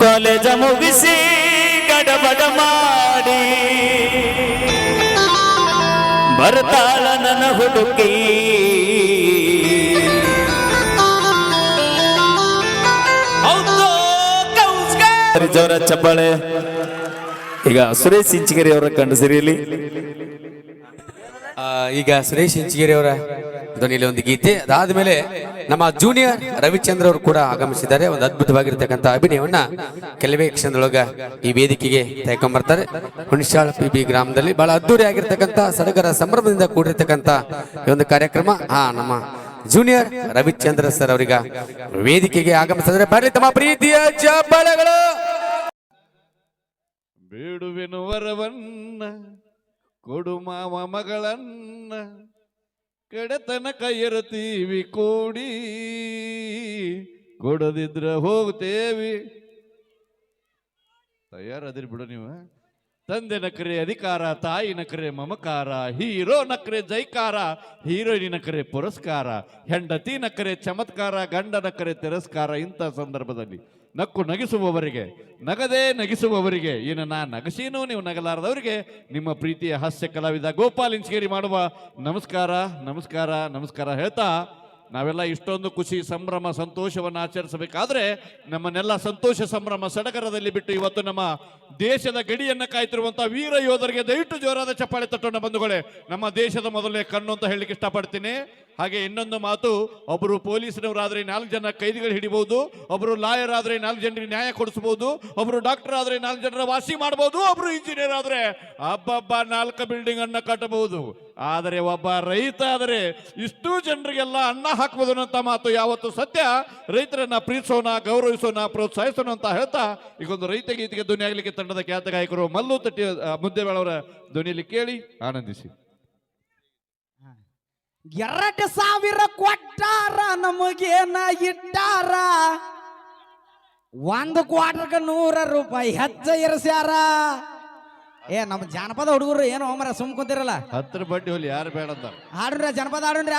College ಮುಗಿಸಿ ಗಡಬಡ ಮಾಡಿ. ಬರ್ತಾಳ ನನ್ನ ಹುಡುಕಿ. ಜೋರ ಚಪ್ಪಾಳೆ. ಈಗ ಸುರೇಶ್ ಇಂಚಿಗೆರಿ ಅವರ ಕಂಡು ಸಿರಿಯಲಿ. ಈಗ ಸುರೇಶ್ ಇಂಚಿಗೆರಿ ಅವರ ಧ್ವನಿಯಲ್ಲಿ ಒಂದು ಗೀತೆ ಅದಾದ್ಮೇಲೆ ನಮ್ಮ ಜೂನಿಯರ್ ರವಿಚಂದ್ರ ಅವರು ಕೂಡ ಆಗಮಿಸಿದ್ದಾರೆ. ಒಂದು ಅದ್ಭುತವಾಗಿರ್ತಕ್ಕಂಥ ಅಭಿನಯವನ್ನ ಕೆಲವೇ ಕ್ಷಣದೊಳಗ ಈ ವೇದಿಕೆಗೆ ತೆಗೆಕೊಂಡ್ಬರ್ತಾರೆ ಹುಣಸಾಳ ಪಿ ಬಿ ಗ್ರಾಮದಲ್ಲಿ ಬಹಳ ಅದ್ದೂರಿ ಆಗಿರ್ತಕ್ಕಂಥ ಸಡಗರ ಸಂಭ್ರಮದಿಂದ ಕೂಡಿರ್ತಕ್ಕಂಥ ಈ ಒಂದು ಕಾರ್ಯಕ್ರಮ. ಹಾ ನಮ್ಮ ಜೂನಿಯರ್ ರವಿಚಂದ್ರ ಸರ್ ಅವರಿಗ ವೇದಿಕೆಗೆ ಆಗಮಿಸಿದ್ರೆ. ಬರಲಿ ತಮ್ಮ ಪ್ರೀತಿಯ ಚಪ್ಪಳಗಳು ಬೇಡುವೆನು ವರವನ್ನ ಕೊಡು ಮಾವ ಮಗಳನ್ನ. ಕಡೆತನಕ ಇರುತ್ತೀವಿ ಕೂಡಿ. ಕೊಡದಿದ್ರ ಹೋಗ್ತೇವಿ ತಯಾರದಿರಿ ಬಿಡು ನೀವು. ತಂದೆ ನಕರೆ ಅಧಿಕಾರ ತಾಯಿ ನಕರೆ ಮಮಕಾರ ಹೀರೋ ನಕರೆ ಜೈಕಾರ ಹೀರೋಯಿನ ನಕರೆ ಪುರಸ್ಕಾರ ಹೆಂಡತಿ ನಕರೆ ಚಮತ್ಕಾರ ಗಂಡ ನಕರೆ ತಿರಸ್ಕಾರ, ಇಂಥ ಸಂದರ್ಭದಲ್ಲಿ. ನಕ್ಕು ನಗಿಸುವವರಿಗೆ, ನಗದೇ ನಗಿಸುವವರಿಗೆ ಏನು ನಾ ನಗಸೀನೂ ನೀವು ನಗಲಾರದವರಿಗೆ, ನಿಮ್ಮ ಪ್ರೀತಿಯ ಹಾಸ್ಯ ಕಲಾವಿದ ಗೋಪಾಲ್ ಇಂಚಗೇರಿ ಮಾಡುವ ನಮಸ್ಕಾರ ನಮಸ್ಕಾರ ನಮಸ್ಕಾರ ಹೇಳ್ತಾ, ನಾವೆಲ್ಲ ಇಷ್ಟೊಂದು ಖುಷಿ, ಸಂಭ್ರಮ, ಸಂತೋಷವನ್ನು ಆಚರಿಸಬೇಕಾದ್ರೆ ನಮ್ಮನ್ನೆಲ್ಲ ಸಂತೋಷ, ಸಂಭ್ರಮ ಸಡಗರದಲ್ಲಿ ಬಿಟ್ಟು ಇವತ್ತು ನಮ್ಮ ದೇಶದ ಗಡಿಯನ್ನ ಕಾಯ್ತಿರುವಂತಹ ವೀರ ಯೋಧರಿಗೆ ದಯವಿಟ್ಟು ಜೋರಾದ ಚಪ್ಪಾಳೆ ತಟ್ಟೋಣ ಬಂಧುಗಳೇ. ನಮ್ಮ ದೇಶದ ಮೊದಲನೇ ಕಣ್ಣು ಅಂತ ಹೇಳಲಿಕ್ಕೆ ಇಷ್ಟಪಡ್ತೀನಿ. ಹಾಗೆ ಇನ್ನೊಂದು ಮಾತು ಒಬ್ಬರು ಪೊಲೀಸ್ನವರಾದರೆ ನಾಲ್ಕು ಜನ ಕೈದಿಗಳು ಹಿಡಿಬಹುದು ಒಬ್ಬರು ಲಾಯರ್ ಆದರೆ ನಾಲ್ಕು ಜನರಿಗೆ ನ್ಯಾಯ ಕೊಡಿಸಬಹುದು ಒಬ್ಬರು ಡಾಕ್ಟರ್ ಆದರೆ ನಾಲ್ಕು ಜನರ ವಾಸಿ ಮಾಡಬಹುದು ಒಬ್ಬರು ಇಂಜಿನಿಯರ್ ಆದರೆ ಹಬ್ಬಬ್ಬ ನಾಲ್ಕು ಬಿಲ್ಡಿಂಗ್ ಅನ್ನ ಕಟ್ಟಬಹುದು. ಆದರೆ ಒಬ್ಬ ರೈತ ಆದರೆ ಇಷ್ಟು ಜನರಿಗೆಲ್ಲ ಅನ್ನ ಹಾಕಬಹುದು ಅನ್ನೋ ಮಾತು ಯಾವತ್ತು ಸತ್ಯ? ರೈತರನ್ನ ಪ್ರೀತಿಸೋಣ, ಗೌರವಿಸೋಣ, ಪ್ರೋತ್ಸಾಹಿಸೋಣ ಅಂತ ಹೇಳ್ತಾ ಈಗೊಂದು ರೈತ ಗೀತೆಗೆ ಧ್ವನಿ ಆಗ್ಲಿಕ್ಕೆ ತಂಡದ ಖ್ಯಾತ ಗಾಯಕರು ಮಲ್ಲು ತಟ್ಟಿ ಮುದ್ದೆಬೇಳವರ ಧ್ವನಿಯಲ್ಲಿ ಕೇಳಿ ಆನಂದಿಸಿ. ಎರಡು ಸಾವಿರ ಕೊಟ್ಟಾರ ನಮಗೇನ ಇಟ್ಟಾರ? ಒಂದು ಕ್ವಾರ್ಟರ್ಗೆ ನೂರ ರೂಪಾಯಿ ಹೆಚ್ಚ ಇರಿಸ್ಯಾರ? ಏ ನಮ್ಮ ಜಾನಪದ ಹುಡುಗರು ಏನು ಹೋಮರ ಸುಮ್ ಕುಂತಿರಲ್ಲ? ಹತ್ರ ಬಡ್ಡಿ ಹೋಲಿ ಯಾರು ಬೇಡ ಅಂತ. ಹಾಡುನ್ರ ಜನಪದ ಹಾಡುನ್ರ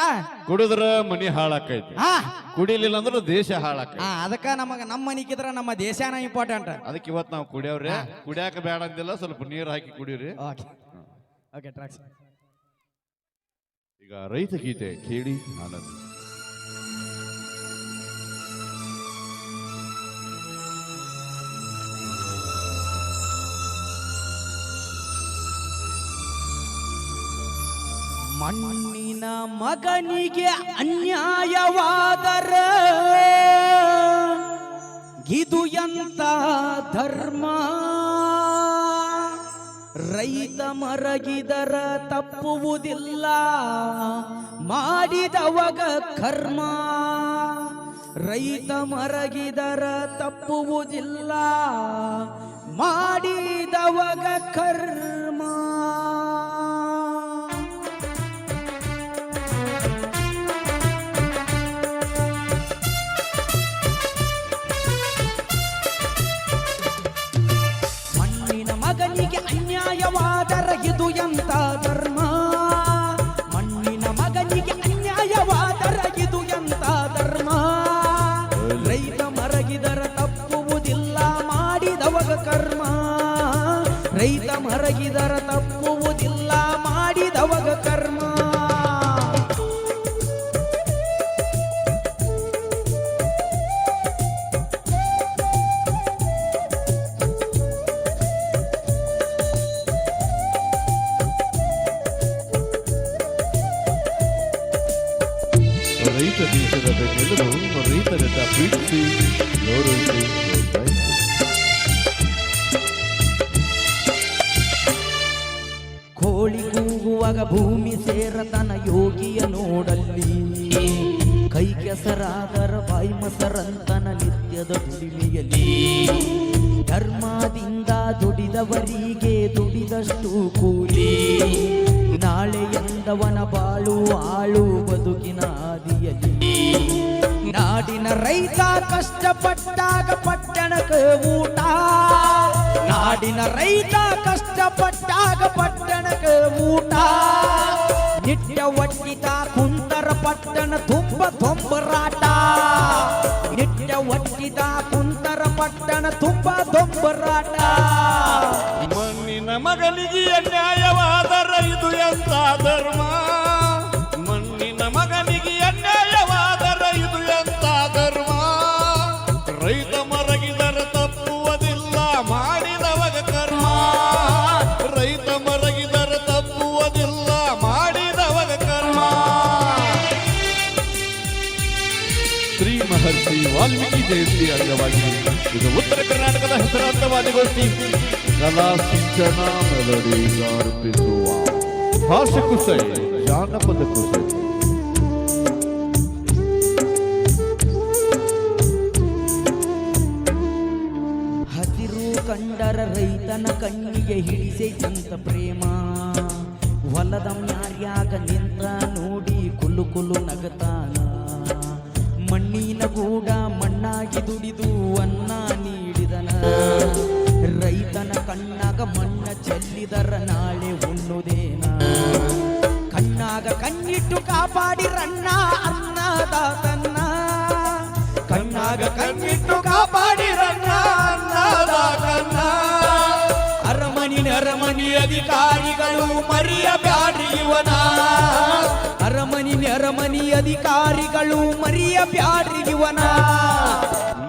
ಕುಡಿದ್ರ ಮನಿ ಹಾಳಾಕೈತಿ. ಹಾ. ಕುಡಿಲಿಲ್ಲ ಅಂದ್ರೆ ದೇಶ ಹಾಳಾಕ ಹಾ ಅದಕ್ಕ ನಮಗ ನಮ್ಮ ಮನಿಕಿದ್ರ ನಮ್ಮ ದೇಶನ ಇಂಪಾರ್ಟೆಂಟ್ ಅದಕ್ಕೆ ಇವತ್ತು ನಾವು ಕುಡಿಯವ್ರೆ. ಕುಡಿಯಾಕ ಬೇಡ ಅಂದಿಲ್ಲ ಸ್ವಲ್ಪ ನೀರು ಹಾಕಿ ಕುಡಿಯೋರಿ ಓಕೆ. ಓಕೆ ಟ್ರಾಕ್ಸ್ ಈಗ ರೈತ ಗೀತೆ ಕೇಳಿ ಆನಂದ. ಮಣ್ಣಿನ ಮಗನಿಗೆ ಅನ್ಯಾಯವಾದರ ಇದು ಎಂತ ಧರ್ಮ? ರೈತ ಮರಗಿದರ ತಪ್ಪುವುದಿಲ್ಲ. ಮಾಡಿದವಗ ಕರ್ಮ. ರೈತ ಮರಗಿದರ ತಪ್ಪುವುದಿಲ್ಲ. ಮಾಡಿದವಗ ಕರ್ಮ. ರೈತ ಮರಗಿದರ ತಪ್ಪುವುದಿಲ್ಲ ಮಾಡಿದವಗ ಕರ್ಮ. ರೈತ ದೇಶದ ಬೆನ್ನೆಲುಬು ರೈತರನ್ನ ಪ್ರೀತಿಸಿ ಗೌರವಿಸಿ. ಕೂಗುವಾಗ ಭೂಮಿ ಸೇರತನ ಯೋಗಿಯ ನೋಡಲ್ಲಿ. ಕೈ ಕೆಸರಾದರ ಬಾಯಿ ಮೊಸರಂತನ ನಿತ್ಯದ ದುಡಿಮೆಯಲ್ಲಿ. ಧರ್ಮದಿಂದ ದುಡಿದವರಿಗೆ ದುಡಿದಷ್ಟು ಕೂಲಿ. ನಾಳೆ ಎಂದವನ ಬಾಳು ಆಳು ಬದುಕಿನ ಹಾದಿಯಲ್ಲಿ. ನಾಡಿನ ರೈತ ಕಷ್ಟಪಟ್ಟಾಗ ಪಟ್ಟಣಕ್ಕೆ ಊಟ. ನಾಡಿನ ರೈತ ಕಷ್ಟಪಟ್ಟಾಗ ಪಟ್ಟಣಕ್ಕೆ ಊಟ. ನಿಟ್ಟ ಒಟ್ಟಿದ ಕುಂತರ ಪಟ್ಟಣ ತುಂಬ ತೊಂಬರಾಟ ನಿಟ್ಟ ಒಟ್ಟಿದ ಕುಂತರ ಪಟ್ಟಣ ತುಂಬ ತೊಂಬರಾಟ ಮಣ್ಣಿನ ಮಗನಿಗೆ ಅನ್ಯಾಯವಾದರ ಇದು ಎಂತ ಧರ್ಮ? ಮಣ್ಣಿನ ಮಗನಿಗೆ ಅನ್ಯಾಯವಾದ ಇದು ಎಂತ ಧರ್ಮ? ರೈತ ಮರಗಿದರೆ ತಪ್ಪುವುದಿಲ್ಲ ಮಾಡಿದವಗ ವಾಲ್ಮೀಕಿ ಜಯಂತಿ ಅಂಗವಾಗಿ ಇದು ಉತ್ತರ ಕರ್ನಾಟಕದ ಹೆಸರಾಂತ ವಾದಿಗೋಷ್ಠಿ ಕಲಾ ಸಿಂಚನ ಮೆಲಡಿ ಅರ್ಪಿಸುವ ಕುಸೈ ಜಾನಪದ ಹಸಿರು ಕಂಡರ ರೈತನ ಕಣ್ಣಿಗೆ ಹಿಡಿಸೈತಂತ ಪ್ರೇಮ. ಹೊಲದ ಮ್ಯಾರ್ಯಾಗ ನಿಂತ ನೋಡಿ ಕುಲು ಕುಲು ನಗತಾನ. ಮಣ್ಣಿನ ಗೂಡ ಮಣ್ಣಾಗಿ ದುಡಿದು ಅನ್ನ ನೀಡಿದನ. ರೈತನ ಕಣ್ಣಾಗ ಮಣ್ಣ ಚೆಲ್ಲಿದರ ನಾಳೆ ಉಣ್ಣುದೇನ. ಕಣ್ಣಾಗ ಕಣ್ಣಿಟ್ಟು ಕಾಪಾಡಿ ರಣ್ಣ ಅನ್ನದಾತನ್ನ ಕಣ್ಣಾಗ ಕಣ್ಣಿಟ್ಟು ಕಾಪಾಡಿ ಕಾಪಾಡಿರಣ್ಣ ಅನ್ನದಾತನ್ನ ಅರಮನಿ ಅರಮನಿ ಅಧಿಕಾರಿಗಳು ಮರಿಯಬ್ಯಾಡ್ರಿ ಇವನ ಅರಮನಿ ಅಧಿಕಾರಿಗಳು ಮರಿಯ ಇವನ.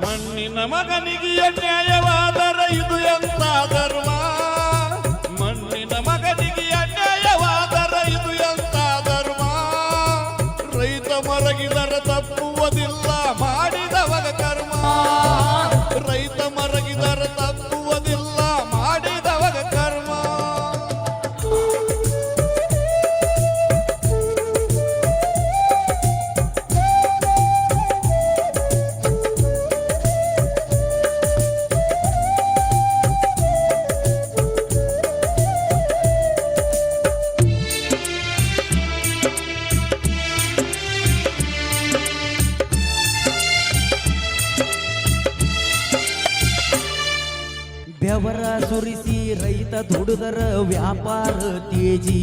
ಮಣ್ಣಿನ ಮಗನಿಗೆ ಅನ್ಯಾಯವಾದರ ಇದು ಎಂತ ಧರ್ಮ ಮಣ್ಣಿನ ಮಗನಿಗೆ ಅನ್ಯಾಯವಾದರ ಇದು ಎಂತ ಧರ್ಮ ರೈತ ಮರಗಿದರ ತಪ್ಪುವುದಿಲ್ಲ ಮಾಡಿದವಗ ಕರ್ಮ. ರೈತ ಮರಗಿದರ ತಪ್ಪುವುದಿಲ್ಲ ಬೆವರ ಸುರಿಸಿ ರೈತ ದುಡಿದರ ವ್ಯಾಪಾರ ತೇಜಿ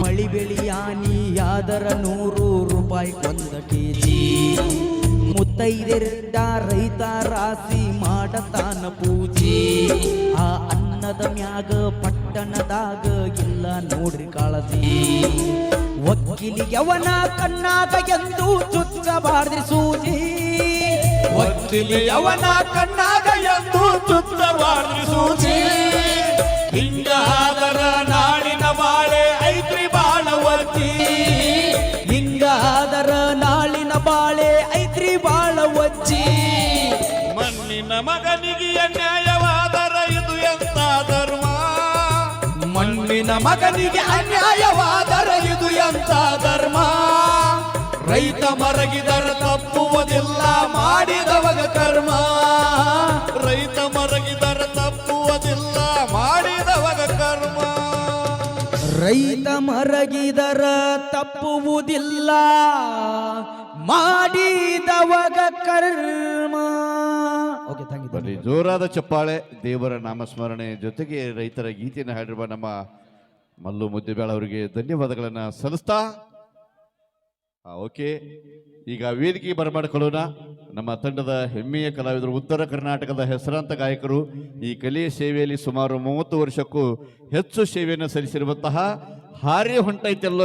ಮಳಿ ಬೆಳೆಯಾನಿಯಾದರ ನೂರು ರೂಪಾಯಿ ಕೊಂದ ಕೆಜಿ. ಮುತ್ತೈದರಿಂದ ರೈತ ರಾಸಿ ಮಾಡತಾನ ಪೂಜೆ. ಆ ಅನ್ನದ ಮ್ಯಾಗ ಪಟ್ಟಣದಾಗ ಇಲ್ಲ ನೋಡ್ರಿ ಕಾಳಜಿ. ಒಕ್ಕಿಲಿಯವನ ಕಣ್ಣಾಗ ಎಂದು ಚುಚ್ಚಬಾರ್ದ್ರಿ ಸೂಜಿ. ಒಕ್ಕಿಲಿಯವನ ಕಣ್ಣಾಗ ಎಂದು ಮಗನಿಗೆ ಅನ್ಯಾಯವಾದರ ಇದು ಎಂತ ಧರ್ಮ ಮಣ್ಣಿನ ಮಗನಿಗೆ ಅನ್ಯಾಯವಾದರ ಇದು ಎಂತ ಧರ್ಮ ರೈತ ಮರಗಿದರ ತಪ್ಪುವುದಿಲ್ಲ, ಮಾಡಿದವಗ ಕರ್ಮ. ರೈತ ಮರಗಿದರ ತಪ್ಪುವುದಿಲ್ಲ, ಮಾಡಿದವಗ ಕರ್ಮ. ರೈತ ಮರಗಿದರ ತಪ್ಪುವುದಿಲ್ಲ, ಮಾಡಿದವಗ ಕರ್ಮ. ಬನ್ನಿ ಜೋರಾದ ಚಪ್ಪಾಳೆ. ದೇವರ ನಾಮಸ್ಮರಣೆ ಜೊತೆಗೆ ರೈತರ ಗೀತೆಯನ್ನು ಹಾಡಿರುವ ನಮ್ಮ ಮಲ್ಲು ಮುದ್ದೆಬೇಳ ಅವರಿಗೆ ಧನ್ಯವಾದಗಳನ್ನು ಸಲ್ಲಿಸ್ತಾ. ಓಕೆ. ಈಗ ವೇದಿಕೆ ಬರಮಾಡಿಕೊಳ್ಳೋಣ. ನಮ್ಮ ತಂಡದ ಹೆಮ್ಮೆಯ ಕಲಾವಿದರು, ಉತ್ತರ ಕರ್ನಾಟಕದ ಹೆಸರಾಂತ ಗಾಯಕರು, ಈ ಕಲೆಯ ಸೇವೆಯಲ್ಲಿ ಸುಮಾರು ಮೂವತ್ತು ವರ್ಷಕ್ಕೂ ಹೆಚ್ಚು ಸೇವೆಯನ್ನು ಸಲ್ಲಿಸಿರುವಂತಹ ಹಾರಿ ಹೊಂಟೈತೆಲ್ಲೋ